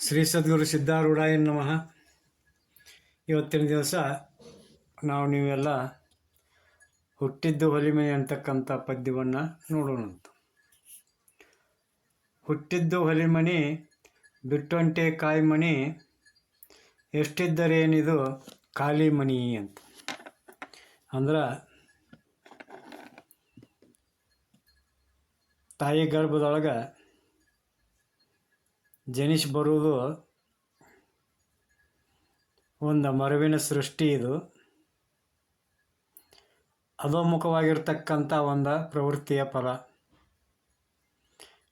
ಶ್ರೀ ಸದ್ಗುರು ಸಿದ್ಧಾರೂಢಾಯ ನಮಃ. ಇವತ್ತಿನ ದಿವಸ ನಾವು ನೀವೆಲ್ಲ ಹುಟ್ಟಿದ್ದು ಹೊಲಿಮೆ ಅಂತಕ್ಕಂಥ ಪದ್ಯವನ್ನು ನೋಡೋಣಂತ. ಹುಟ್ಟಿದ್ದು ಹೊಲಿಮಣಿ ಬಿಟ್ಟೊಂಟೆ ಕಾಯಿಮಣಿ ಎಷ್ಟಿದ್ದರೇನಿದು ಖಾಲಿ ಮಣಿ ಅಂತ. ಅಂದ್ರೆ ತಾಯಿ ಗರ್ಭದೊಳಗೆ ಜನಿಸಿ ಬರುವುದು ಒಂದು ಮರವಿನ ಸೃಷ್ಟಿ ಇದು. ಅಧೋಮುಖವಾಗಿರ್ತಕ್ಕಂಥ ಒಂದು ಪ್ರವೃತ್ತಿಯ ಫಲ.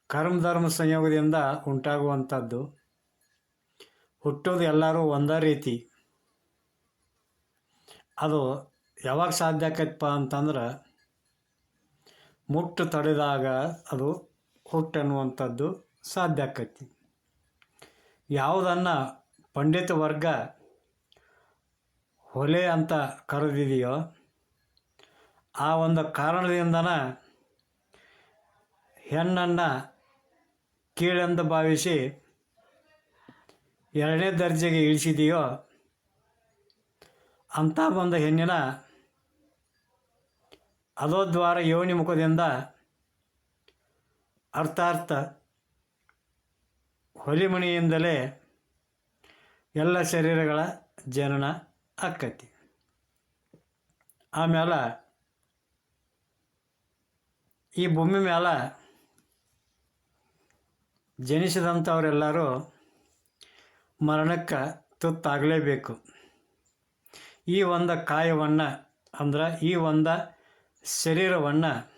ಕರ್ಮ, ಧರ್ಮ ಸಂಯೋಗದಿಂದ ಉಂಟಾಗುವಂಥದ್ದು. ಹುಟ್ಟೋದು ಎಲ್ಲರೂ ಒಂದೇ ರೀತಿ. ಅದು ಯಾವಾಗ ಸಾಧ್ಯ ಆಕೈತಪ್ಪ ಅಂತಂದ್ರೆ ಮುಟ್ಟು ತಡೆದಾಗ ಅದು ಹುಟ್ಟನ್ನುವಂಥದ್ದು ಸಾಧ್ಯ ಆಕೈತಿ ಯಾವುದನ್ನು ಪಂಡಿತ ವರ್ಗ ಹೊಲೆ ಅಂತ ಕರೆದಿದೆಯೋ ಆ ಒಂದು ಕಾರಣದಿಂದನೇ ಹೆಣ್ಣನ್ನು ಕೀಳೆಂದು ಭಾವಿಸಿ ಎರಡನೇ ದರ್ಜೆಗೆ ಇಳಿಸಿದೆಯೋ ಅಂಥ ಒಂದು ಹೆಣ್ಣಿನ ಅಧೋದ್ವಾರ ಯೋನಿ ಮುಖದಿಂದ ಅರ್ಥಾರ್ಥ ಹೊಲಿಮಣಿಯಿಂದಲೇ ಎಲ್ಲ ಶರೀರಗಳ ಜನನ ಆಕ್ಕತಿ ಆಮೇಲೆ ಈ ಭೂಮಿ ಮೇಲೆ ಜನಿಸಿದಂಥವರೆಲ್ಲರೂ ಮರಣಕ್ಕೆ ತುತ್ತಾಗಲೇಬೇಕು. ಈ ಒಂದು ಕಾಯವನ್ನು ಅಂದ್ರೆ ಈ ಒಂದು ಶರೀರವನ್ನು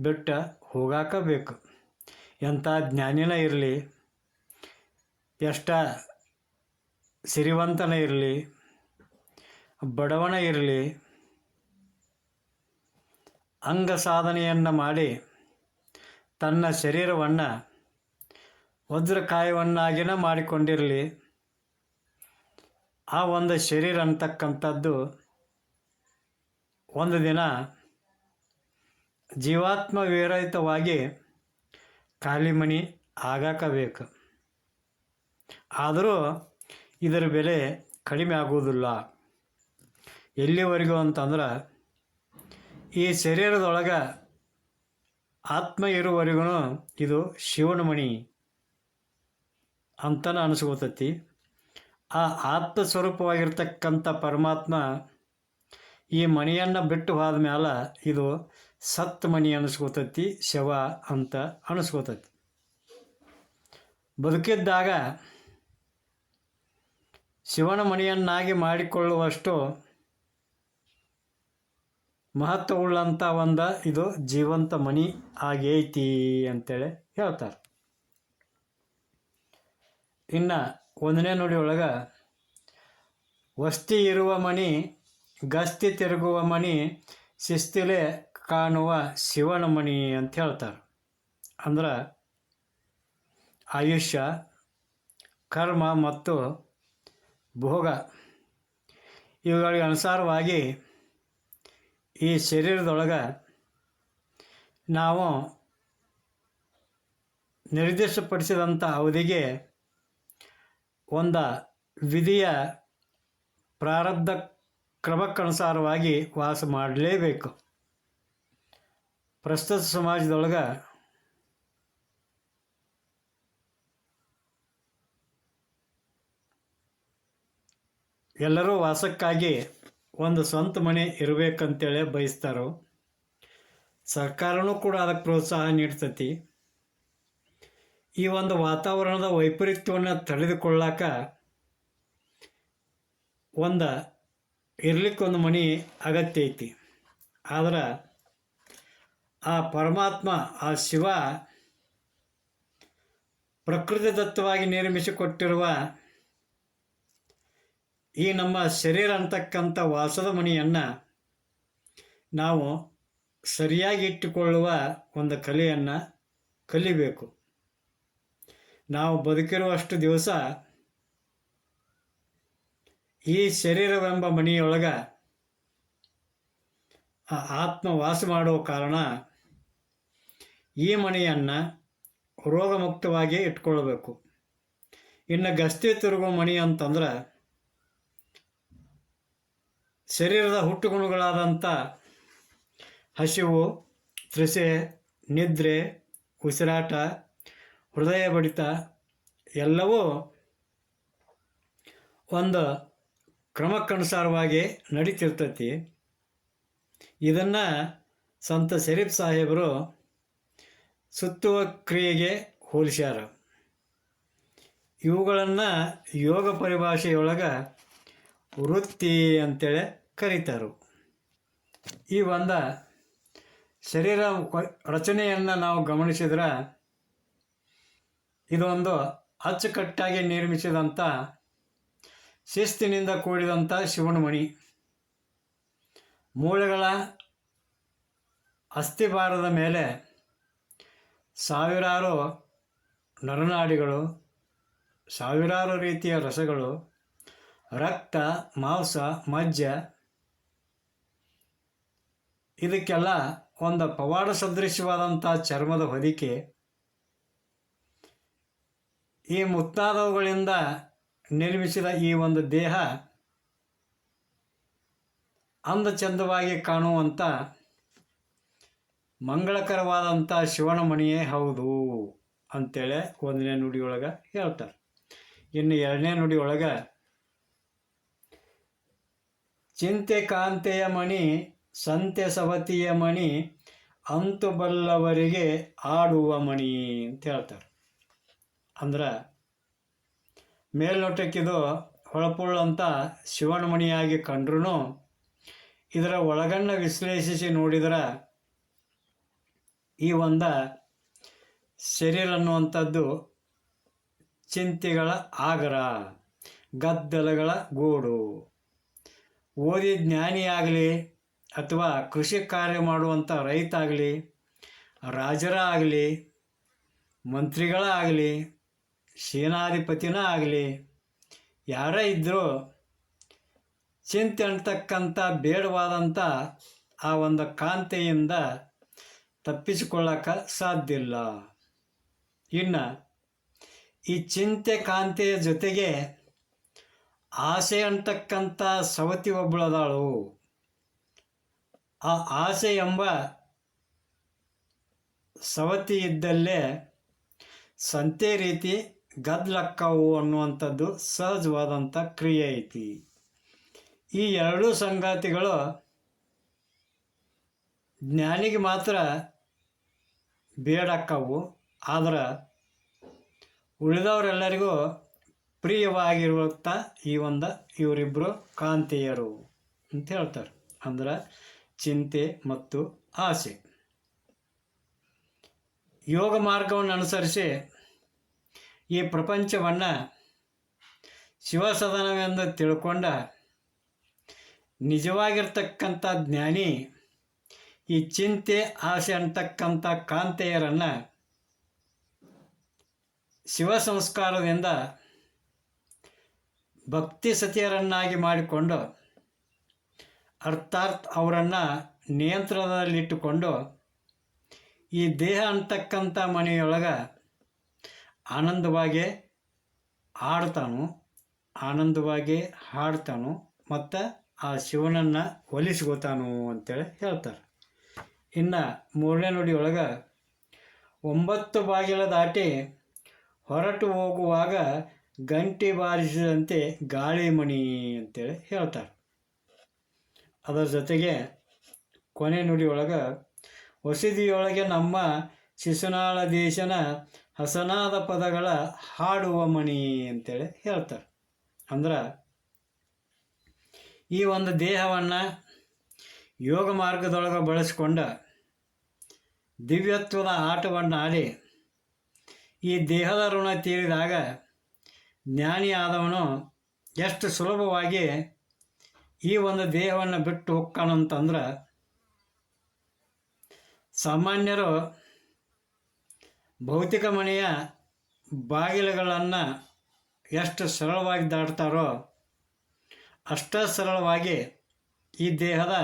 ಬಿಟ್ಟು ಹೋಗಾಕಬೇಕು. ಎಂಥ ಜ್ಞಾನಿನ ಇರಲಿ. ಎಷ್ಟ ಸಿರಿವಂತನ ಇರಲಿ, ಬಡವನ ಇರಲಿ, ಅಂಗ ಸಾಧನೆಯನ್ನು ಮಾಡಿ ತನ್ನ ಶರೀರವನ್ನು ವಜ್ರಕಾಯವನ್ನಾಗಿನ ಮಾಡಿಕೊಂಡಿರಲಿ, ಆ ಒಂದು ಶರೀರ ಅಂತಕ್ಕಂಥದ್ದು ಒಂದು ದಿನ ಜೀವಾತ್ಮ ವಿರಹಿತವಾಗಿ ಕಾಲಿಮಣಿ ಆಗಾಕಬೇಕು. ಆದರೂ ಇದರ ಬೆಲೆ ಕಡಿಮೆ ಆಗುವುದಿಲ್ಲ. ಎಲ್ಲಿವರೆಗೂ ಅಂತಂದ್ರೆ, ಈ ಶರೀರದೊಳಗೆ ಆತ್ಮ ಇರುವವರೆಗೂ ಇದು ಶಿವನಮಣಿ ಮಣಿ ಅಂತನ ಅನಿಸ್ಕೋತೈತಿ. ಆ ಆತ್ಮ ಸ್ವರೂಪವಾಗಿರ್ತಕ್ಕಂಥ ಪರಮಾತ್ಮ ಈ ಮಣಿಯನ್ನು ಬಿಟ್ಟು ಹೋದ ಮೇಲೆ ಇದು ಸತ್ ಮಣಿ ಅನಿಸ್ಕೋತೈತಿ, ಶವ ಅಂತ ಅನಿಸ್ಕೋತೈತಿ. ಬದುಕಿದ್ದಾಗ ಶಿವನ ಮಣಿಯನ್ನಾಗಿ ಮಾಡಿಕೊಳ್ಳುವಷ್ಟು ಮಹತ್ವವುಳ್ಳಂಥ ಒಂದು ಇದು ಜೀವಂತ ಮನಿ ಆಗೈತಿ ಅಂತೇಳಿ ಹೇಳ್ತಾರೆ. ಇನ್ನು ಒಂದನೇ ನುಡಿ ಒಳಗೆ, ವಸ್ತಿ ಇರುವ ಮಣಿ, ಗಸ್ತಿ ತಿರುಗುವ ಮಣಿ, ಶಿಸ್ತಿಲೆ ಕಾಣುವ ಶಿವನ ಮಣಿ ಅಂತ ಹೇಳ್ತಾರೆ. ಅಂದ್ರೆ ಆಯುಷ್ಯ, ಕರ್ಮ ಮತ್ತು ಭೋಗ. ಇವುಗಳಿಗೆ ಅನುಸಾರವಾಗಿ ಈ ಶರೀರದೊಳಗೆ ನಾವು ನಿರ್ದಿಷ್ಟಪಡಿಸಿದಂಥ ಅವಧಿಗೆ ಒಂದು ವಿಧಿಯ ಪ್ರಾರಬ್ಧ ಕ್ರಮಕ್ಕನುಸಾರವಾಗಿ ವಾಸ ಮಾಡಲೇಬೇಕು. ಪ್ರಸ್ತುತ ಸಮಾಜದೊಳಗೆ ಎಲ್ಲರೂ ವಾಸಕ್ಕಾಗಿ ಒಂದು ಸ್ವಂತ ಮನೆ ಇರಬೇಕಂತೇಳಿ ಬಯಸ್ತಾರೋ? ಸರ್ಕಾರನೂ ಕೂಡ ಅದಕ್ಕೆ ಪ್ರೋತ್ಸಾಹ ನೀಡ್ತತಿ. ಈ ಒಂದು ವಾತಾವರಣದ ವೈಪರೀತ್ಯವನ್ನು ತಡೆದುಕೊಳ್ಳಾಕ ಒಂದು ಇರ್ಲಿಕ್ಕೊಂದು ಮನೆ ಅಗತ್ಯ ಐತಿ. ಆದ್ರೆ ಆ ಪರಮಾತ್ಮ, ಆ ಶಿವ ಪ್ರಕೃತಿದತ್ತವಾಗಿ ನಿರ್ಮಿಸಿಕೊಟ್ಟಿರುವ ಈ ನಮ್ಮ ಶರೀರ ಅಂತಕ್ಕಂಥ ವಾಸದ ಮನೆಯನ್ನು ನಾವು ಸರಿಯಾಗಿ ಇಟ್ಟುಕೊಳ್ಳುವ ಒಂದು ಕಲೆಯನ್ನು ಕಲಿಬೇಕು. ನಾವು ಬದುಕಿರುವಷ್ಟು ದಿವಸ ಈ ಶರೀರವೆಂಬ ಮನೆಯೊಳಗೆ ಆತ್ಮ ವಾಸ ಮಾಡುವ ಕಾರಣ ಈ ಮನೆಯನ್ನು ರೋಗಮುಕ್ತವಾಗಿ ಇಟ್ಕೊಳ್ಬೇಕು. ಇನ್ನು ಗಸ್ತಿ ತಿರುಗುವ ಮಣಿ ಅಂತಂದ್ರೆ ಶರೀರದ ಹುಟ್ಟುಗುಣಗಳಾದಂಥ ಹಸಿವು ತೃಷೆ ನಿದ್ರೆ, ಉಸಿರಾಟ ಹೃದಯ ಬಡಿತ ಎಲ್ಲವೂ ಒಂದು ಕ್ರಮಕ್ಕನುಸಾರವಾಗಿ ನಡೀತಿರ್ತೈತಿ. ಇದನ್ನು ಸಂತ ಶರೀಫ್ ಸಾಹೇಬರು ಸುತ್ತುವ ಕ್ರಿಯೆಗೆ ಹೋಲಿಸ್ಯಾರ. ಇವುಗಳನ್ನು ಯೋಗ ಪರಿಭಾಷೆಯೊಳಗೆ ವೃತ್ತಿ ಅಂತೇಳಿ ಕರೀತಾರೆ. ಈ ಒಂದು ಶರೀರ ರಚನೆಯನ್ನು ನಾವು ಗಮನಿಸಿದ್ರೆ ಇದೊಂದು ಅಚ್ಚುಕಟ್ಟಾಗಿ ನಿರ್ಮಿಸಿದಂಥ ಶಿಸ್ತಿನಿಂದ ಕೂಡಿದಂಥ ಶಿವನಮಣಿ. ಮೂಳೆಗಳ ಅಸ್ಥಿಭಾರದ ಮೇಲೆ ಸಾವಿರಾರು ನರನಾಡಿಗಳು, ಸಾವಿರಾರು ರೀತಿಯ ರಸಗಳು, ರಕ್ತ, ಮಾಂಸ, ಮಜ್ಜ ಇದಕ್ಕೆಲ್ಲ ಒಂದು ಪವಾಡ ಸದೃಶವಾದಂಥ ಚರ್ಮದ ಹೊದಿಕೆ. ಈ ಮುತ್ತಾದವುಗಳಿಂದ ನಿರ್ಮಿಸಿದ ಈ ಒಂದು ದೇಹ ಅಂದ ಚಂದವಾಗಿ ಕಾಣುವಂಥ ಮಂಗಳಕರವಾದಂಥ ಶಿವನ ಮಣಿಯೇ ಹೌದು ಅಂತೇಳಿ ಒಂದನೇ ನುಡಿಯೊಳಗೆ ಹೇಳ್ತಾರೆ. ಇನ್ನು ಎರಡನೇ ನುಡಿಯೊಳಗೆ ಚಿಂತೆ ಕಾಂತೆಯ ಮಣಿ ಸಂತೆ ಸವತಿಯ ಮಣಿ ಅಂತು ಬಲ್ಲವರಿಗೆ ಆಡುವ ಮಣಿ ಅಂತ ಹೇಳ್ತಾರೆ. ಅಂದ್ರೆ ಮೇಲ್ನೋಟಕ್ಕಿದು ಹೊಳಪುಳ್ಳಂಥ ಶಿವನ ಮಣಿಯಾಗಿ ಕಂಡ್ರೂ ಇದರ ಒಳಗಣ್ಣ ವಿಶ್ಲೇಷಿಸಿ ನೋಡಿದ್ರೆ ಈ ಒಂದು ಶರೀರ ಅನ್ನುವಂಥದ್ದು ಚಿಂತೆಗಳ ಆಗರ, ಗದ್ದಲಗಳ ಗೂಡು. ಓದಿ ಜ್ಞಾನಿಯಾಗಲಿ ಅಥವಾ ಕೃಷಿ ಕಾರ್ಯ ಮಾಡುವಂಥ ರೈತ ಆಗಲಿ ರಾಜರ ಆಗಲಿ ಮಂತ್ರಿಗಳಾಗಲಿ ಸೇನಾಧಿಪತಿನ ಆಗಲಿ, ಯಾರೇ ಇದ್ದರೂ ಚಿಂತೆ ಅಂತಕ್ಕಂಥ ಬೇಡವಾದಂಥ ಆ ಒಂದು ಕಾಂತೆಯಿಂದ ತಪ್ಪಿಸಿಕೊಳ್ಳಕ್ಕೆ ಸಾಧ್ಯ ಇಲ್ಲ ಇನ್ನು ಈ ಚಿಂತೆ ಕಾಂತೆಯ ಜೊತೆಗೆ ಆಸೆ ಅಂತಕ್ಕಂಥ ಸವತಿ ಒಬ್ಬಳದಾಳು ಆ ಆಸೆ ಎಂಬ ಸವತಿ ಇದ್ದಲ್ಲೇ ಸಂತೆ ರೀತಿ ಗದ್ಲಕ್ಕವು ಅನ್ನುವಂಥದ್ದು ಸಹಜವಾದಂಥ ಕ್ರಿಯೆ ಐತಿ. ಈ ಎರಡೂ ಸಂಗಾತಿಗಳು ಜ್ಞಾನಿಗೆ ಮಾತ್ರ ಬೇಡಕ್ಕವು, ಆದ್ರೆ ಉಳಿದವರೆಲ್ಲರಿಗೂ ಪ್ರಿಯವಾಗಿರುವಂಥ ಈ ಒಂದು ಇವರಿಬ್ಬರು ಕಾಂತಿಯರು ಅಂತ ಹೇಳ್ತಾರೆ. ಅಂದ್ರೆ ಚಿಂತೆ ಮತ್ತು ಆಸೆ. ಯೋಗ ಮಾರ್ಗವನ್ನು ಅನುಸರಿಸಿ ಈ ಪ್ರಪಂಚವನ್ನು ಶಿವಸದನವೆಂದು ತಿಳ್ಕೊಂಡ ನಿಜವಾಗಿರ್ತಕ್ಕಂಥ ಜ್ಞಾನಿ ಈ ಚಿಂತೆ, ಆಸೆ ಅಂತಕ್ಕಂಥ ಕಾಂತೆಯರನ್ನು ಶಿವ ಸಂಸ್ಕಾರದಿಂದ ಭಕ್ತಿ ಸತಿಯರನ್ನಾಗಿ ಮಾಡಿಕೊಂಡು ಅರ್ಥಾತ್ ಅವರನ್ನು ನಿಯಂತ್ರಣದಲ್ಲಿಟ್ಟುಕೊಂಡು ಈ ದೇಹ ಅಂತಕ್ಕಂಥ ಮನೆಯೊಳಗೆ ಆನಂದವಾಗಿ ಆಡ್ತಾನು, ಆನಂದವಾಗಿ ಹಾಡ್ತಾನು ಮತ್ತು ಆ ಶಿವನನ್ನು ಒಲಿಸ್ಕೋತಾನು ಅಂತೇಳಿ ಹೇಳ್ತಾರೆ. ಇನ್ನು ಮೂರನೇ ನುಡಿಯೊಳಗೆ ಒಂಬತ್ತು ಬಾಗಿಲ ದಾಟಿ ಹೊರಟು ಹೋಗುವಾಗ ಗಂಟೆ ಬಾರಿಸಿದಂತೆ ಗಾಳಿ ಮಣಿ ಅಂತೇಳಿ ಹೇಳ್ತಾರೆ. ಅದರ ಜೊತೆಗೆ ಕೊನೆ ನುಡಿಯೊಳಗೆ ವಸತಿಯೊಳಗೆ ನಮ್ಮ ಶಿಶುನಾಳ ದೇಶನ ಹಸನಾದ ಪದಗಳ ಹಾಡುವ ಮಣಿ ಅಂತೇಳಿ ಹೇಳ್ತಾರೆ. ಅಂದ್ರೆ, ಈ ಒಂದು ದೇಹವನ್ನು ಯೋಗ ಮಾರ್ಗದೊಳಗೆ ಬಳಸ್ಕೊಂಡ ದಿವ್ಯತ್ವದ ಆಟವನ್ನು ಆಡಿ ಈ ದೇಹದ ಋಣ ತೀರಿದಾಗ ಜ್ಞಾನಿ ಆದವನು ಎಷ್ಟು ಸುಲಭವಾಗಿ ಈ ಒಂದು ದೇಹವನ್ನು ಬಿಟ್ಟು ಹೋಗ್ತಾನಂತಂದ್ರೆ ಸಾಮಾನ್ಯರು ಭೌತಿಕ ಮನೆಯ ಬಾಗಿಲುಗಳನ್ನು ಎಷ್ಟು ಸರಳವಾಗಿ ದಾಟ್ತಾರೋ ಅಷ್ಟೇ ಸರಳವಾಗಿ ಈ ದೇಹದ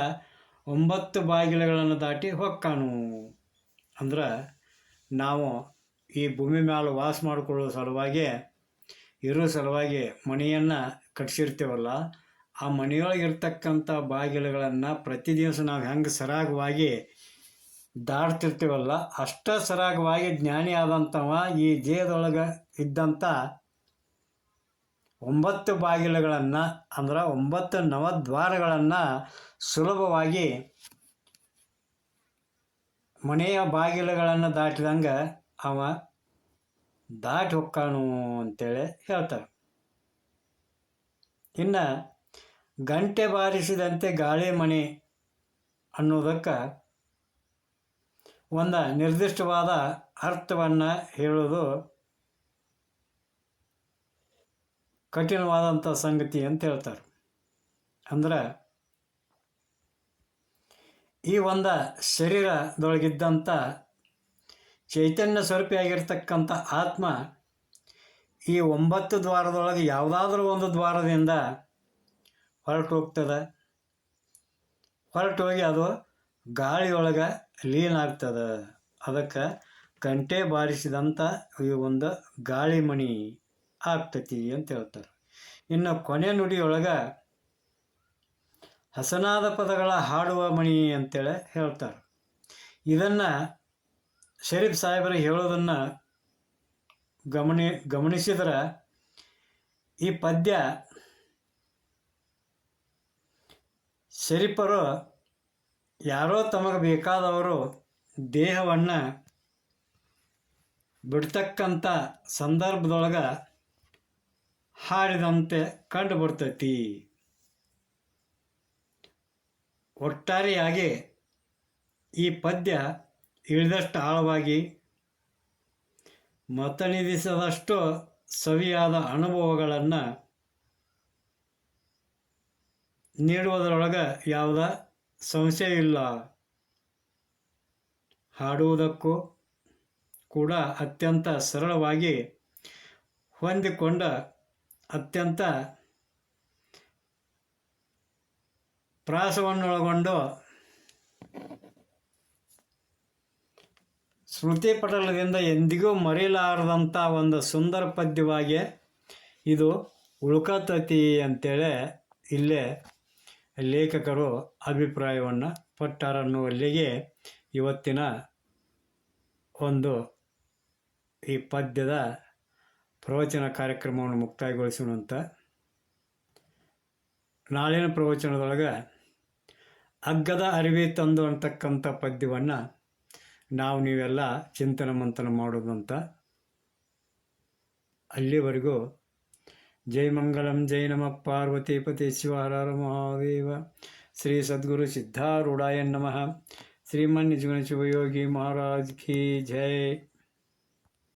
ಒಂಬತ್ತು ಬಾಗಿಲುಗಳನ್ನು ದಾಟಿ ಹೊಕ್ಕಾನು ಅಂದ್ರೆ ನಾವು ಈ ಭೂಮಿ ಮೇಲೆ ವಾಸ ಮಾಡಿಕೊಳ್ಳೋ ಸಲುವಾಗಿ ಇರೋ ಸಲುವಾಗಿ ಮನೆಯನ್ನು ಕಟ್ಸಿರ್ತೀವಲ್ಲ ಆ ಮನೆಯೊಳಗೆ ಇರ್ತಕ್ಕಂಥ ಬಾಗಿಲುಗಳನ್ನು ಪ್ರತಿ ದಿವಸ ನಾವು ಹೆಂಗೆ ಸರಾಗವಾಗಿ ದಾಡ್ತಿರ್ತೀವಲ್ಲ ಅಷ್ಟ ಸರಾಗವಾಗಿ ಜ್ಞಾನಿ ಆದಂಥವ ಈ ದೇಹದೊಳಗೆ ಇದ್ದಂಥ ಒಂಬತ್ತು ಬಾಗಿಲುಗಳನ್ನು ಅಂದ್ರೆ ಒಂಬತ್ತು ನವದ್ವಾರಗಳನ್ನು ಸುಲಭವಾಗಿ ಮನೆಯ ಬಾಗಿಲುಗಳನ್ನು ದಾಟಿದಂಗೆ ಅವ ದಾಟಿ ಹೊಕ್ಕಾನು ಅಂತೇಳಿ ಹೇಳ್ತಾರೆ. ಇನ್ನು ಗಂಟೆ ಬಾರಿಸಿದಂತೆ ಗಾಳಿ ಮಣಿ ಅನ್ನೋದಕ್ಕೆ ಒಂದು ನಿರ್ದಿಷ್ಟವಾದ ಅರ್ಥವನ್ನು ಹೇಳೋದು ಕಠಿಣವಾದಂಥ ಸಂಗತಿ ಅಂತ ಹೇಳ್ತಾರೆ. ಅಂದ್ರೆ ಈ ಒಂದು ಶರೀರದೊಳಗಿದ್ದಂಥ ಚೈತನ್ಯ ಸ್ವರೂಪಿಯಾಗಿರ್ತಕ್ಕಂಥ ಆತ್ಮ ಈ ಒಂಬತ್ತು ದ್ವಾರದೊಳಗೆ ಯಾವುದಾದ್ರೂ ಒಂದು ದ್ವಾರದಿಂದ ಹೊರಟು ಹೋಗ್ತದೆ. ಹೊರಟು ಹೋಗಿ ಅದು ಗಾಳಿಯೊಳಗೆ ಲೀನ್ ಆಗ್ತದೆ. ಅದಕ್ಕೆ ಗಂಟೆ ಬಾರಿಸಿದಂಥ ಈ ಒಂದು ಗಾಳಿ ಮಣಿ ಆಗ್ತತಿ ಅಂತ ಹೇಳ್ತಾರೆ. ಇನ್ನು ಕೊನೆ ನುಡಿಯೊಳಗೆ ಹಸನಾದ ಪದಗಳ ಹಾಡುವ ಮಣಿ ಅಂತೇಳಿ ಹೇಳ್ತಾರೆ. ಇದನ್ನು ಶರೀಫ್ ಸಾಹೇಬರು ಹೇಳೋದನ್ನು ಗಮನಿ, ಗಮನಿಸಿದ್ರೆ ಈ ಪದ್ಯ ಶರೀಫರು ಯಾರೋ ತಮಗೆ ಬೇಕಾದವರು ದೇಹವನ್ನು ಬಿಡ್ತಕ್ಕಂಥ ಸಂದರ್ಭದೊಳಗೆ ಹಾಡಿದಂತೆ ಕಂಡು ಬರ್ತೈತಿ ಒಟ್ಟಾರೆಯಾಗಿ ಈ ಪದ್ಯ ಇಳಿದಷ್ಟು ಆಳವಾಗಿ ಮತನಿಧಿಸದಷ್ಟು ಸವಿಯಾದ ಅನುಭವಗಳನ್ನು ನೀಡುವುದರೊಳಗೆ ಯಾವುದ ಸಂಶಯ ಇಲ್ಲ ಹಾಡುವುದಕ್ಕೂ ಕೂಡ ಅತ್ಯಂತ ಸರಳವಾಗಿ ಹೊಂದಿಕೊಂಡ ಅತ್ಯಂತ ಪ್ರಾಸವನ್ನೊಳಗೊಂಡು ಸ್ಮೃತಿ ಪಟಲದಿಂದ ಎಂದಿಗೂ ಮರೆಯಲಾರದಂಥ ಒಂದು ಸುಂದರ ಪದ್ಯವಾಗಿ ಇದು ಉಳ್ಕತತಿ ಅಂತೇಳಿ ಇಲ್ಲೇ ಲೇಖಕರು ಅಭಿಪ್ರಾಯವನ್ನು ಪಟ್ಟಾರನ್ನುವಲ್ಲಿಗೆ ಇವತ್ತಿನ ಒಂದು ಈ ಪದ್ಯದ ಪ್ರವಚನ ಕಾರ್ಯಕ್ರಮವನ್ನು ಮುಕ್ತಾಯಗೊಳಿಸೋಣ ಅಂತ ನಾಳಿನ ಪ್ರವಚನದೊಳಗೆ ಅಗ್ಗದ ಅರಿವಿ ತಂದು ಅಂತಕ್ಕಂಥ ಪದ್ಯವನ್ನು ನಾವು ನೀವೆಲ್ಲ ಚಿಂತನ ಮಂಥನ ಮಾಡೋದಂತ ಅಲ್ಲಿವರೆಗೂ జయమంగళం జయ నమ పార్వతీపతి శివహర మహాదేవ శ్రీ సద్గురు సిద్ధారుడాయ నమ శ్రీమన్ జీవన శివయోగి మహారాజ్ కీ జయ